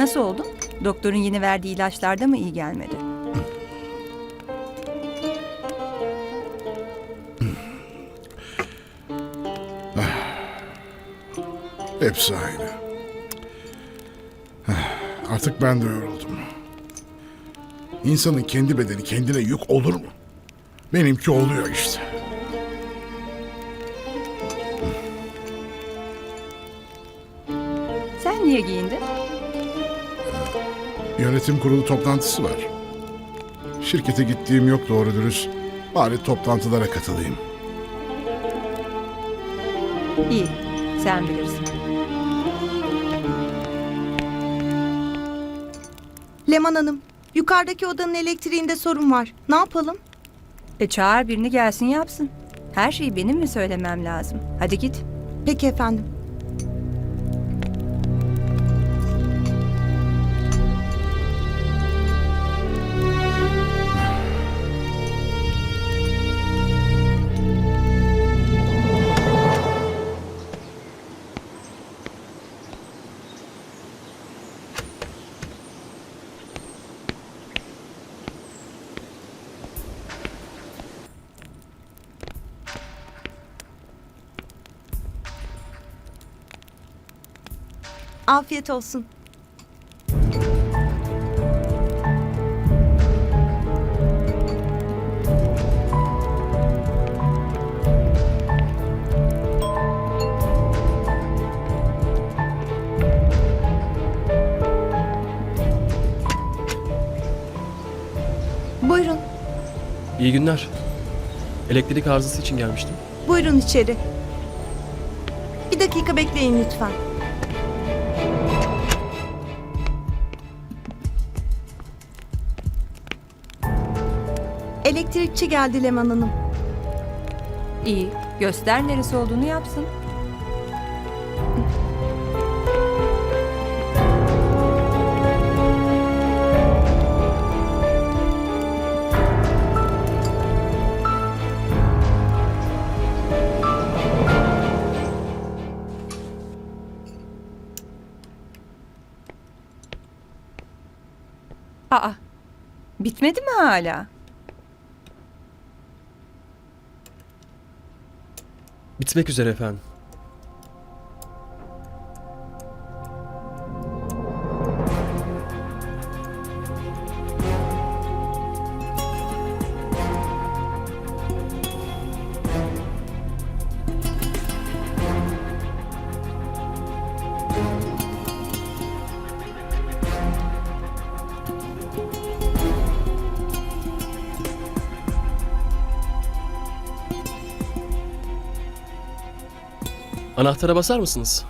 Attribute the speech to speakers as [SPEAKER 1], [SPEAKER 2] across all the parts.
[SPEAKER 1] Nasıl oldun? Doktorun yeni verdiği ilaçlar da mı iyi gelmedi?
[SPEAKER 2] Hepsi aynı. Artık ben de yoruldum. İnsanın kendi bedeni kendine yük olur mu? Benimki oluyor işte.
[SPEAKER 1] Sen niye giyindin?
[SPEAKER 2] Yönetim kurulu toplantısı var. Şirkete gittiğim yok doğru dürüst. Bari toplantılara katılayım.
[SPEAKER 1] İyi, sen bilirsin.
[SPEAKER 3] Leman Hanım, yukarıdaki odanın elektriğinde sorun var. Ne yapalım?
[SPEAKER 1] E çağır birini gelsin yapsın. Her şeyi benim mi söylemem lazım? Hadi git.
[SPEAKER 3] Peki efendim. Afiyet olsun. Buyurun,
[SPEAKER 4] İyi günler. Elektrik arızası için gelmiştim.
[SPEAKER 3] buyurun içeri. Bir dakika bekleyin lütfen. Elektrikçi geldi Leman Hanım.
[SPEAKER 1] İyi, göster neresi olduğunu yapsın. Aa, bitmedi mi hala?
[SPEAKER 4] Bitmek üzere efendim. Anahtara basar mısınız?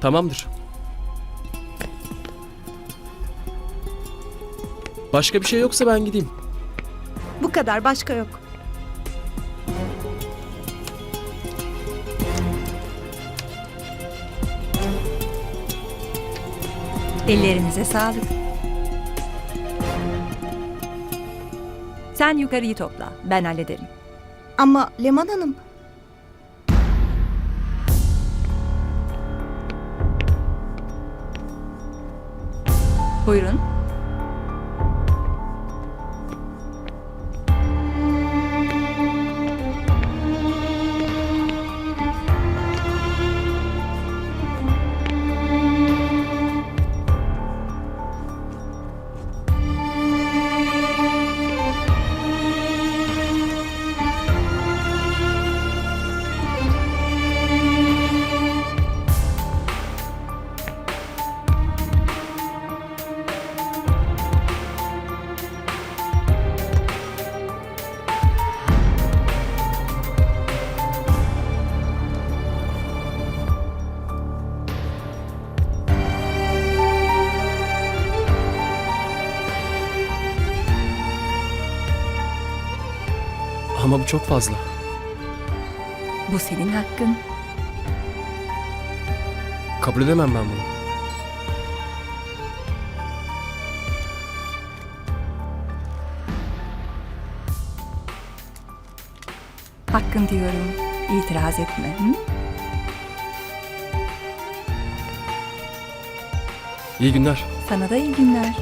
[SPEAKER 4] Tamamdır. Başka bir şey yoksa ben gideyim.
[SPEAKER 3] Bu kadar başka yok.
[SPEAKER 1] Ellerinize sağlık. Sen yukarıyı topla. Ben hallederim.
[SPEAKER 3] Ama Leman Hanım
[SPEAKER 1] Buyurun.
[SPEAKER 4] Ama bu çok fazla.
[SPEAKER 1] Bu senin hakkın.
[SPEAKER 4] Kabul edemem ben bunu.
[SPEAKER 1] Hakkın diyorum. İtiraz etme. Hı?
[SPEAKER 4] İyi günler.
[SPEAKER 1] Sana da iyi günler.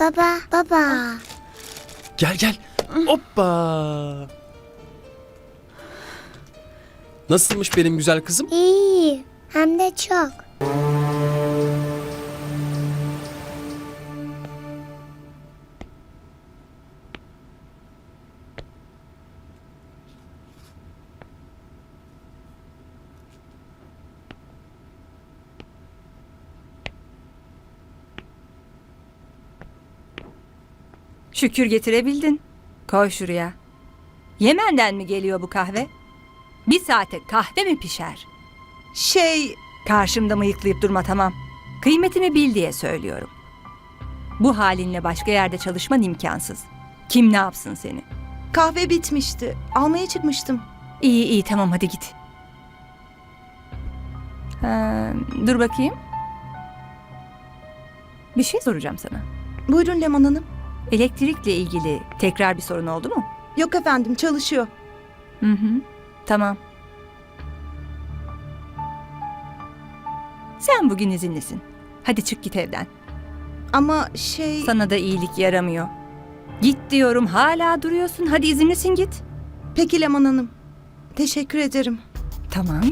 [SPEAKER 5] Baba, baba.
[SPEAKER 4] Gel gel. Hoppa. Nasılmış benim güzel kızım?
[SPEAKER 5] İyi, hem de çok.
[SPEAKER 1] Şükür getirebildin. Koy şuraya. Yemen'den mi geliyor bu kahve? Bir saate kahve mi pişer?
[SPEAKER 3] Şey,
[SPEAKER 1] Karşımda mıyıklayıp durma tamam. Kıymetimi bil diye söylüyorum. Bu halinle başka yerde çalışman imkansız. Kim ne yapsın seni?
[SPEAKER 3] kahve bitmişti. Almaya çıkmıştım.
[SPEAKER 1] İyi iyi tamam hadi git. Ha, dur bakayım. Bir şey soracağım sana.
[SPEAKER 3] Buyurun Leman Hanım.
[SPEAKER 1] Elektrikle ilgili tekrar bir sorun oldu mu?
[SPEAKER 3] Yok efendim, çalışıyor.
[SPEAKER 1] Hı hı. Tamam. Sen bugün izinlisin. Hadi çık git evden.
[SPEAKER 3] Ama şey...
[SPEAKER 1] Sana da iyilik yaramıyor. Git diyorum hala duruyorsun. Hadi izinlisin git.
[SPEAKER 3] Peki Leman Hanım. Teşekkür ederim.
[SPEAKER 1] Tamam.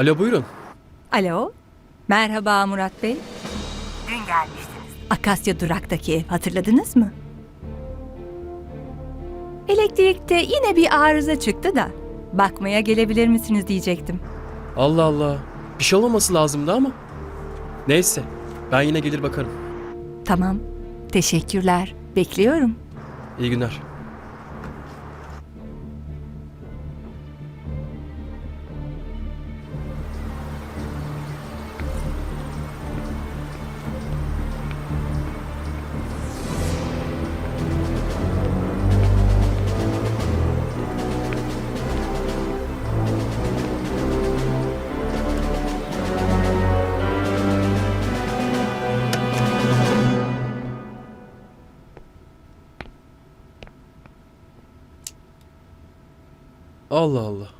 [SPEAKER 4] Alo buyurun.
[SPEAKER 1] Alo. Merhaba Murat Bey. Dün gelmiştiniz. Akasya Durak'taki ev hatırladınız mı? Elektrikte yine bir arıza çıktı da bakmaya gelebilir misiniz diyecektim.
[SPEAKER 4] Allah Allah. Bir şey olmaması lazımdı ama. Neyse. Ben yine gelir bakarım.
[SPEAKER 1] Tamam. Teşekkürler. Bekliyorum.
[SPEAKER 4] İyi günler. Allah Allah.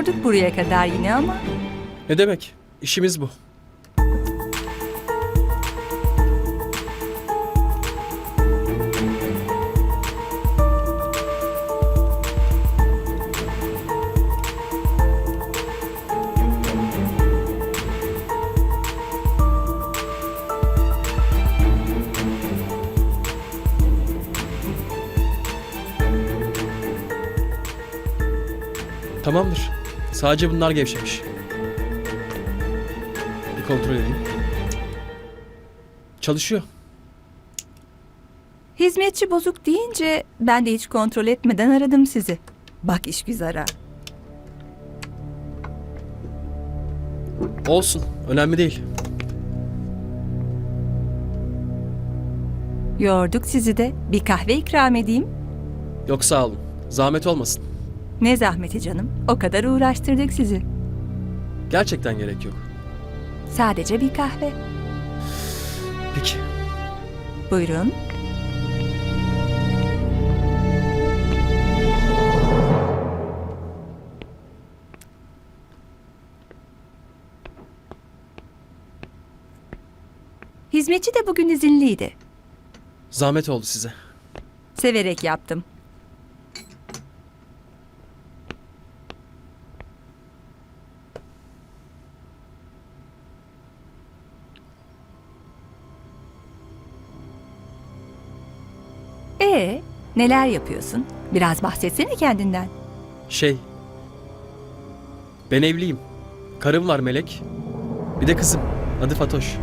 [SPEAKER 1] Yorduk buraya kadar yine ama
[SPEAKER 4] Ne demek? İşimiz bu. Tamamdır. Sadece bunlar gevşemiş. Bir kontrol edeyim. Çalışıyor.
[SPEAKER 1] Hizmetçi bozuk deyince ben de hiç kontrol etmeden aradım sizi. Bak iş güzara.
[SPEAKER 4] Olsun. Önemli değil.
[SPEAKER 1] Yorduk sizi de. Bir kahve ikram edeyim.
[SPEAKER 4] Yok sağ olun. Zahmet olmasın.
[SPEAKER 1] Ne zahmeti canım. O kadar uğraştırdık sizi.
[SPEAKER 4] Gerçekten gerek yok.
[SPEAKER 1] Sadece bir kahve.
[SPEAKER 4] Peki.
[SPEAKER 1] Buyurun. Hizmetçi de bugün izinliydi.
[SPEAKER 4] Zahmet oldu size.
[SPEAKER 1] Severek yaptım. Ee, neler yapıyorsun? Biraz bahsetsene kendinden.
[SPEAKER 4] Şey. Ben evliyim. Karım var Melek. Bir de kızım. Adı Fatoş.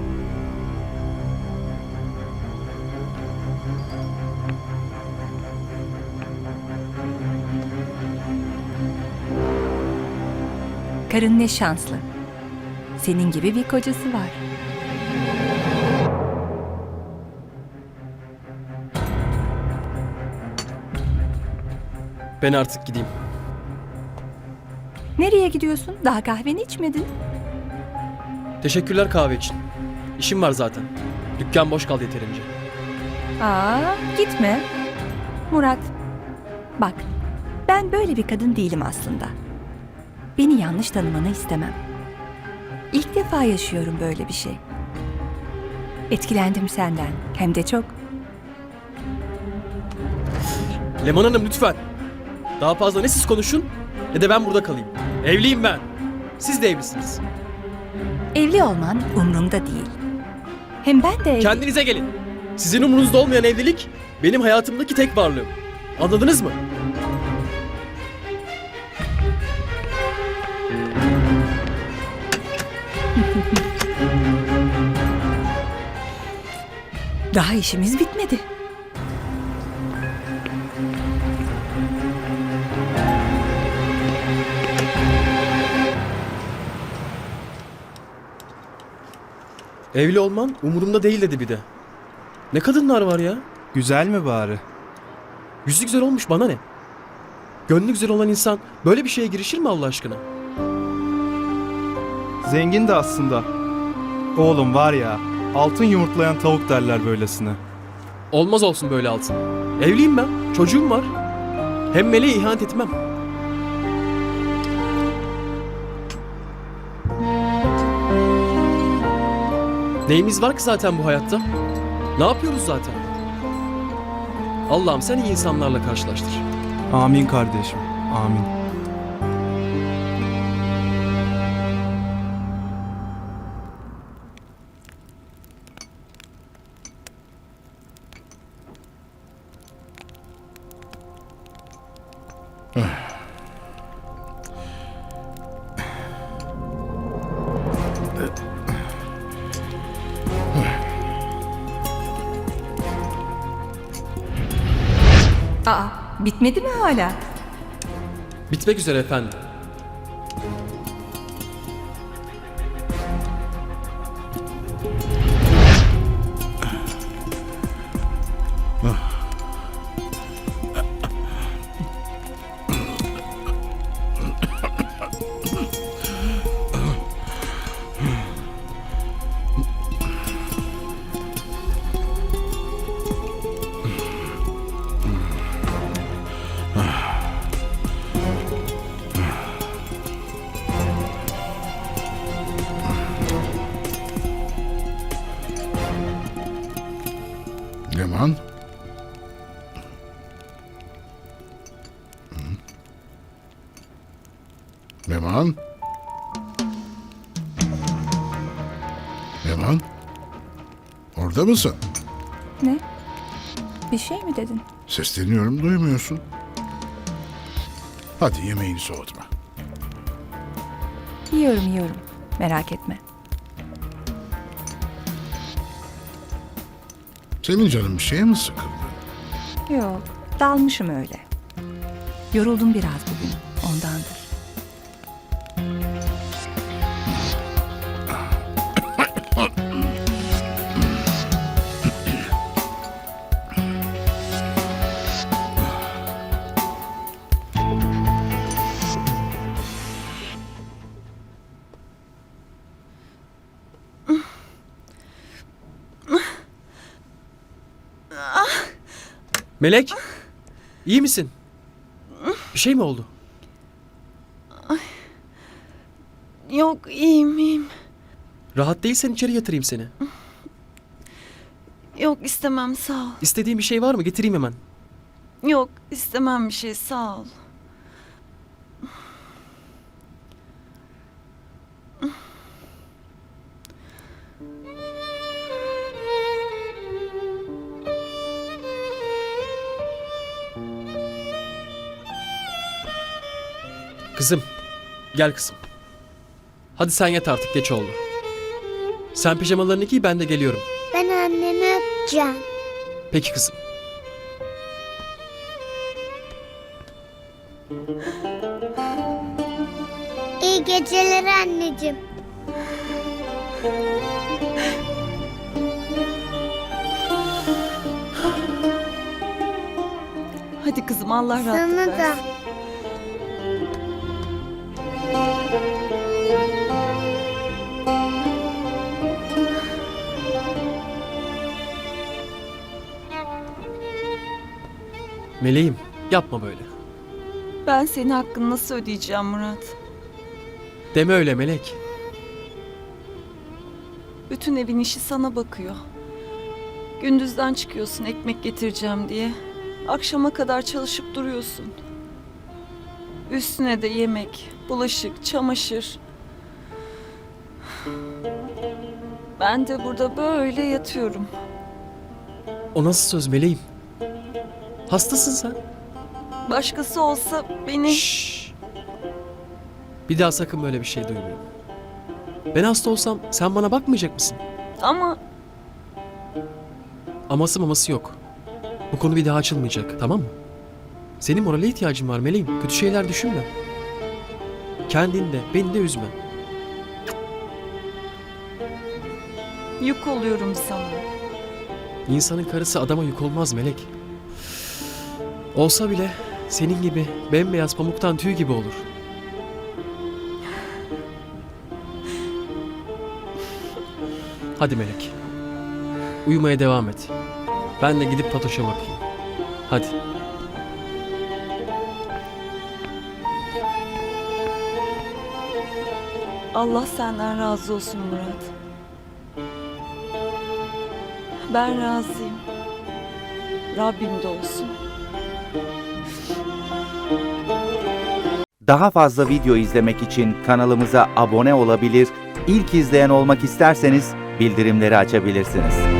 [SPEAKER 1] Karın ne şanslı. Senin gibi bir kocası var.
[SPEAKER 4] Ben artık gideyim.
[SPEAKER 1] Nereye gidiyorsun? Daha kahveni içmedin.
[SPEAKER 4] Teşekkürler kahve için. İşim var zaten. Dükkan boş kaldı yeterince.
[SPEAKER 1] Aa, gitme. Murat, bak ben böyle bir kadın değilim aslında. Beni yanlış tanımanı istemem. İlk defa yaşıyorum böyle bir şey. Etkilendim senden, hem de çok.
[SPEAKER 4] Leman Hanım lütfen. Daha fazla ne siz konuşun ne de ben burada kalayım. Evliyim ben. Siz de evlisiniz.
[SPEAKER 1] Evli olman umrumda değil. Hem ben de evli...
[SPEAKER 4] Kendinize gelin. Sizin umurunuzda olmayan evlilik benim hayatımdaki tek varlığım. Anladınız mı?
[SPEAKER 1] Daha işimiz bitmedi.
[SPEAKER 4] Evli olman umurumda değil dedi bir de. Ne kadınlar var ya?
[SPEAKER 6] Güzel mi bari?
[SPEAKER 4] Yüzü güzel olmuş bana ne? Gönlü güzel olan insan böyle bir şeye girişir mi Allah aşkına?
[SPEAKER 6] Zengin de aslında. Oğlum var ya, altın yumurtlayan tavuk derler böylesine.
[SPEAKER 4] Olmaz olsun böyle altın. Evliyim ben. Çocuğum var. Hem meleğe ihanet etmem. Neyimiz var ki zaten bu hayatta? Ne yapıyoruz zaten? Allah'ım sen iyi insanlarla karşılaştır.
[SPEAKER 6] Amin kardeşim, amin.
[SPEAKER 1] Hala?
[SPEAKER 4] Bitmek üzere efendim.
[SPEAKER 2] Leman. Leman. Leman. Orada mısın?
[SPEAKER 1] Ne? Bir şey mi dedin?
[SPEAKER 2] Sesleniyorum duymuyorsun. Hadi yemeğini soğutma.
[SPEAKER 1] Yiyorum yiyorum. Merak etme.
[SPEAKER 2] Senin canın bir şeye mi sıkıldı?
[SPEAKER 1] Yok, dalmışım öyle. Yoruldum biraz bugün, ondandır.
[SPEAKER 4] Melek. iyi misin? Bir şey mi oldu?
[SPEAKER 7] Yok iyiyim iyiyim.
[SPEAKER 4] Rahat değilsen içeri yatırayım seni.
[SPEAKER 7] Yok istemem sağ ol.
[SPEAKER 4] İstediğin bir şey var mı? Getireyim hemen.
[SPEAKER 7] Yok istemem bir şey sağ ol.
[SPEAKER 4] Kızım. Gel kızım. Hadi sen yat artık geç oldu. Sen pijamalarını giy ben de geliyorum.
[SPEAKER 5] Ben annemi öpeceğim.
[SPEAKER 4] Peki kızım.
[SPEAKER 5] İyi geceler anneciğim.
[SPEAKER 7] Hadi kızım Allah rahatlık
[SPEAKER 5] Sana da.
[SPEAKER 7] versin.
[SPEAKER 4] Meleğim yapma böyle.
[SPEAKER 7] Ben senin hakkını nasıl ödeyeceğim Murat?
[SPEAKER 4] Deme öyle Melek.
[SPEAKER 7] Bütün evin işi sana bakıyor. Gündüzden çıkıyorsun ekmek getireceğim diye. Akşama kadar çalışıp duruyorsun. Üstüne de yemek, bulaşık, çamaşır. Ben de burada böyle yatıyorum.
[SPEAKER 4] O nasıl söz Meleğim? Hastasın sen.
[SPEAKER 7] Başkası olsa beni...
[SPEAKER 4] Şşş. Bir daha sakın böyle bir şey duymayayım. Ben hasta olsam sen bana bakmayacak mısın?
[SPEAKER 7] Ama
[SPEAKER 4] Aması maması yok. Bu konu bir daha açılmayacak tamam mı? Senin morale ihtiyacın var Meleğim. Kötü şeyler düşünme. Kendini de beni de üzme.
[SPEAKER 7] yük oluyorum sana.
[SPEAKER 4] İnsanın karısı adama yük olmaz Melek. Olsa bile senin gibi bembeyaz pamuktan tüy gibi olur. Hadi Melek. Uyumaya devam et. Ben de gidip Fatoş'a bakayım. Hadi.
[SPEAKER 7] Allah senden razı olsun Murat. Ben razıyım. Rabbim de olsun.
[SPEAKER 8] Daha fazla video izlemek için kanalımıza abone olabilir, ilk izleyen olmak isterseniz bildirimleri açabilirsiniz.